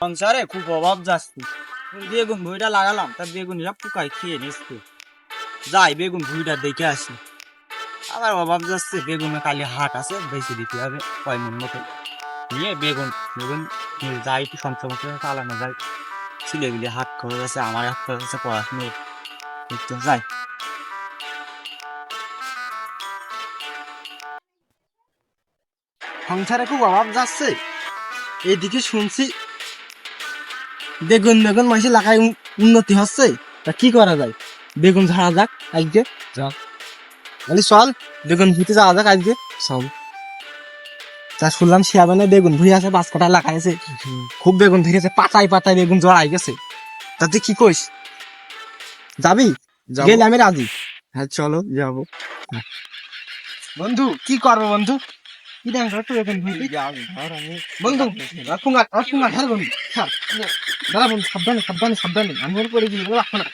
সংসারে খুব অভাব যাচ্ছে। বেগুন ভুঁইটা লাগালাম, তা বেগুন সব পোকায় খেয়ে নিচ্ছে। যাই, বেগুন ভুঁইটা দেখে আসি। আবার অভাব যাচ্ছে, বেগুনে কালি হাট আছে, বেশি দিতে হবে কয় মন মতো। নিয়ে বেগুন বেগুন যাই একটু মতো চালানো যায়। ছেলেগুলি হাট করে গেছে, আমার হাত করে গেছে, পড়াশুনো একটু যাই। সংসারে খুব অভাব যাচ্ছে। এদিকে শুনছি বেগুন বেগুন মাসে লাগাই উন্নতি হচ্ছে। তা কি করা যায়? বেগুন ঝাড়া যাক আজকে। যাক। মানে চল বেগুন ভুতে যাওয়া যাক আজকে। সব তা শুনলাম শিয়াবানে বেগুন ভুই আছে পাঁচ কাটা লাগাইছে খুব বেগুন ধরেছে পাতায় পাতায় বেগুন জড়াই গেছে। তা তুই কি কইস যাবি? গেলে আমি রাজি। হ্যাঁ চলো যাব। বন্ধু কি করব বন্ধু? কি দেখ বেগুন ভুই বন্ধু ছাড় বন্ধু। দাদা বন্ধু সাবধানে সাবধানে সাবধানে। আমি ওর করে দিই রাখো না।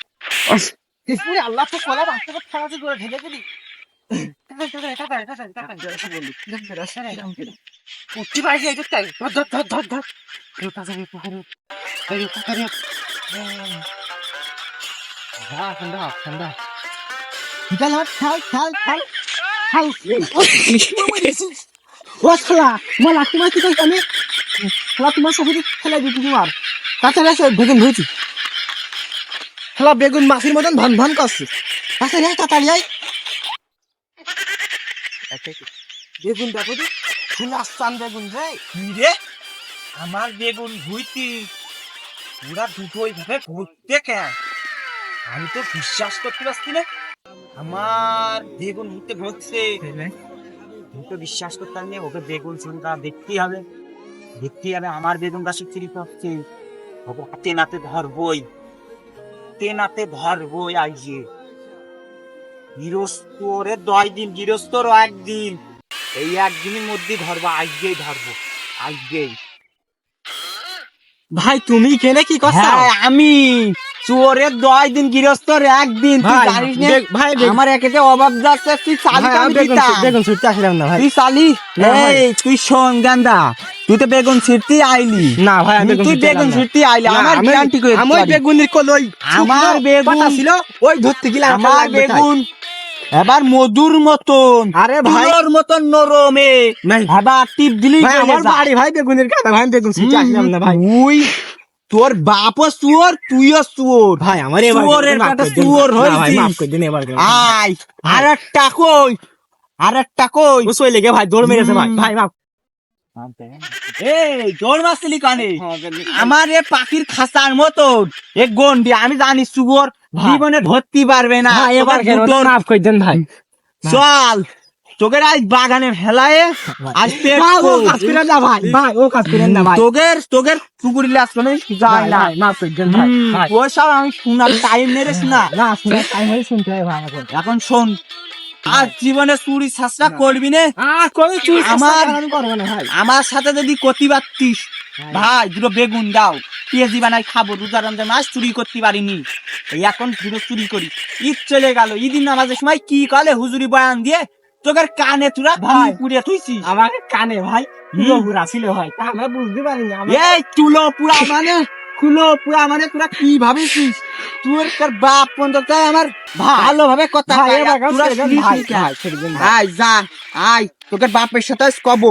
আল্লাহ তো কলা বাচ্চা খেলাতে করে ঢেকে দিলি। হ্যাঁ না খাল খাল খাল ও তোমার তোমার সাথে খেলা দিতে তোমার। তাছাড়া সে বেগুন ধুইছি। বেগুন মাছের মতন ধন ধন করছে। তাড়াতাড়ি আই বেগুন দেখো তো বেগুন রে। রে? আমার বেগুন ভুইতি পুরা দুটোই ভাবে ঘুরতে কে? আমি তো বিশ্বাস করতে পারছি না। আমার বেগুন ভুতে ঘুরছে আমি তো বিশ্বাস করতে পারিনি ওকে বেগুন চিন্তা দেখতেই হবে। দেখতেই হবে আমার বেগুন গাছে চিরি পাচ্ছে হাতে ধরবই হাতে নাতে ধরবই গৃহস্থরে দশ দিন গৃহস্থর একদিন। এই একদিনের মধ্যে ধরবো আজকেই ধরবো আজকেই। ভাই তুমি কেনে কি করছ? হ্যাঁ আমি চোরের দশ দিন গৃহস্থর একদিন। ভাই আমার একেতে অভাব যাচ্ছে তুই চালি ছুটতে আসলাম না ভাই। তুই চালি। এই তুই শোন গান্দা। তুই তো বেগুন ছিটতে আইলি। না ভাই আমি বেগুন তুই বেগুন। ছিটতে আইলি। আমার গ্যারান্টি করে আমি কল আমার বেগুন- ছিল ওই ধরতে গেলে আমার। বেগুন এবার মধুর মতন আরে ভাই। মতন নরমে। এবার টিপ দিলি ভাই আমার বাড়ি ভাই বেগুনের কাটা ভাই বেগুন আসলাম না ভাই। তুই তোর বাপও চুয়োর তুইও চুয়োর ভাই আমার এবার শুয়োরের মাফ কাটা। ভাই মাফ করে দিন এবার আয় আর একটা কই আর একটা কই। ও সই লেগে ভাই দৌড় মেরেছে ভাই। ভাই মাফ। এই জোর মাসলি কানে? আমার এ পাখির খাসার মতন এ গন্ডি আমি জানি সুগর জীবনে ধরতে পারবে না। এবার মাফ করে দেন ভাই। চল আজ বাগানে ফেলায়। আজ ও না ভাই ভাই ও কাজ করেন না ভাই। তোগের তোগের পুকুরি লাস কোনো যায় না। ভাই, ওই সব আমি শোনার টাইম না না শুনে টাইম হয়ে শুনতে ভাই এখন শোন আর জীবনে চুরি করবি না? আমার- আমার সাথে যদি করতে পারতিস ভাই। দুটো বেগুন দাও। পেঁয়াজি বানাই খাব রোজা রমজান মাস চুরি করতে পারিনি। এখন দুটো চুরি করি। ঈদ চলে গেল ঈদিন নামাজের সময় কি কলে হুজুরি বয়ান দিয়ে? তোদের কানে তুরা ভাই। পুড়ে তুইছিস আমাকে কানে ভাই তুলো ঘুরা ছিল ভাই। তা আমরা বুঝতে পারিনি এই তুলো পুরা মানে? কুলো পুরা মানে তোরা কি ভাবিছিস? তোর তোর বাপ পর্যন্ত আমার ভালোভাবে কথা। আয় যা আয় তোকে বাপের সাথে কব।